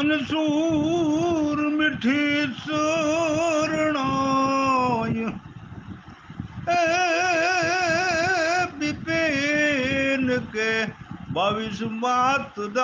સૂર મીઠી સુરણાય. એ બિપિન કે બાવીસ માતદા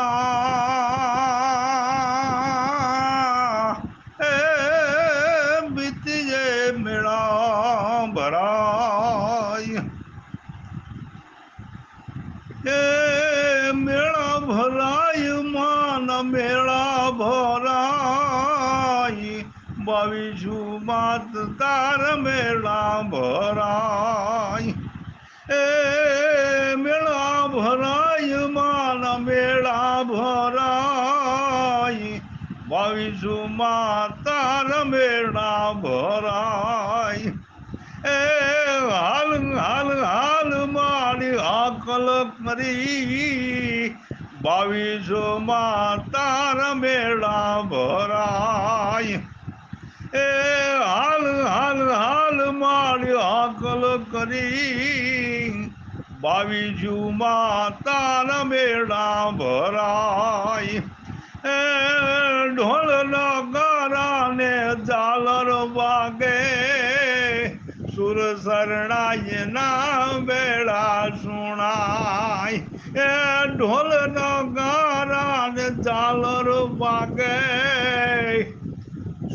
બાવીસુ માત તાર મેળા ભરાય. એ મેળા ભરાય, માના મેળા ભરાય. બાવીસુ તાર મેળા ભરાય. એ હાલ હાલ હાલ મારી આકલ કરી. બાવીસો તાર મેળા ભરાય એ હાલ હાલ હાલ મારી કરી બાવીસુ તાર મેળા ભરાય. એ ઢોલના ગારાને ઝાલર વાગે. સુર શરણાય ના બેળા સુણાય. એ ઢોલના ગારાને ઝાલર વાગે.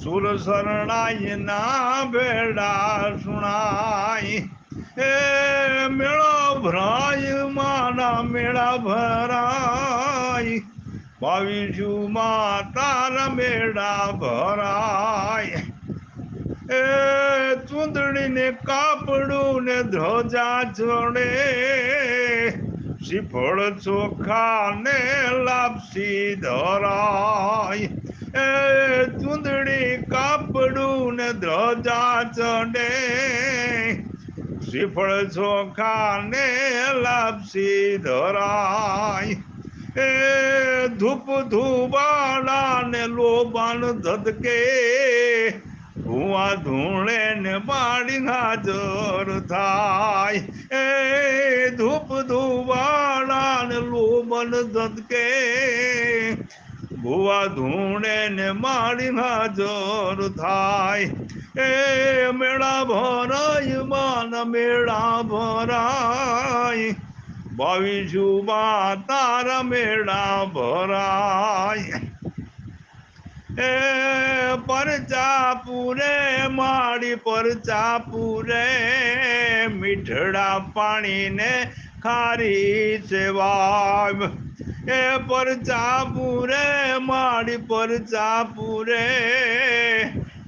સુર શરણાય ના બેડા સુણાય. એ મેળા ભરાય, માના મેળા ભરાય. ભાવીશું માતાના મેળા ભરાય. એ ચૂંદડીને કાપડું ને ધ્વજા જોડે. શ્રીફળ ચોખા ને લાપસી ધરાય. એ ચૂંદડી કાપડું ને ધ્વજા ચડે શ્રીફળ ચોખા ને લાપસી ધરાય. એ ધૂપ ધુબાડા ને લોબાન ધદકે. ભૂવા ધૂણે ને બાળી હાજર થાય. એ ધૂપ ધુબાડા ને લોબન ધદકે. ભૂવા ધૂણે ને માળી જોર થાય. એ મેળા ભરાય, માન મેળા ભરાય. બાવીસુ તારા મેળા ભરાય. એ પરચા પૂરે માડી પરચા પૂરે મીઠડા પાણીને ખારી સેવા એ પરચા પૂરે માડી પર પૂરે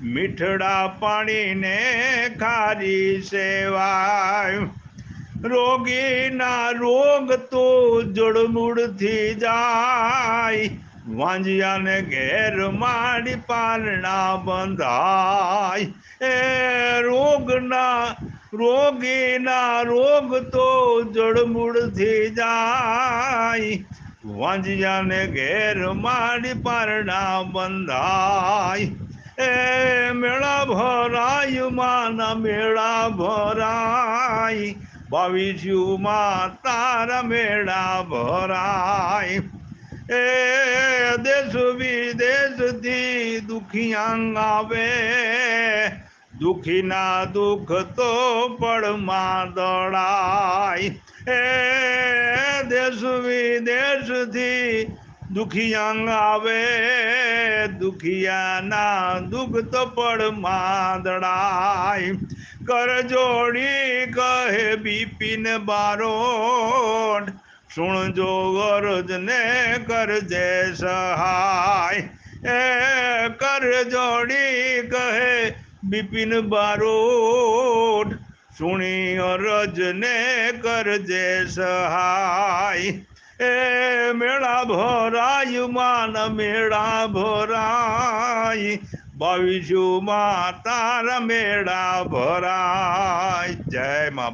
મીઠડા પાણીને ખારી સેવાય. રોગીના રોગ તો જડમૂળથી જાય. વાંજિયાને ઘેર માડી પારણા બંધાય. એ રોગના, રોગીના રોગ તો જડમૂળથી જાય. વાંજિયાને ઘેર માડી પારણા બંધાય. એ મેળા ભરાય, માના મેળા ભરાય. મા તારા મેળા ભરાય. એ દેશ વિદેશથી દુખિયાંગ આવે. દુખીના દુઃખ તો પડમાં દળાય. એ દેશ વિદેશથી દુખિયાંગ આવે દુખિયાના દુઃખ તો પડ માદડાય. કર જોડી કહે બીપીન બારોટ. સુણજો ગરજ ને કરજે સહાય. એ કર જોડી કહે બિપિન બારોટ. સુણી અરજ ને કરજે સહાય. એ મેળા ભરાય, માન મેળા ભરાય. બાવીસુ માતાર મેળા ભરાય. જય મા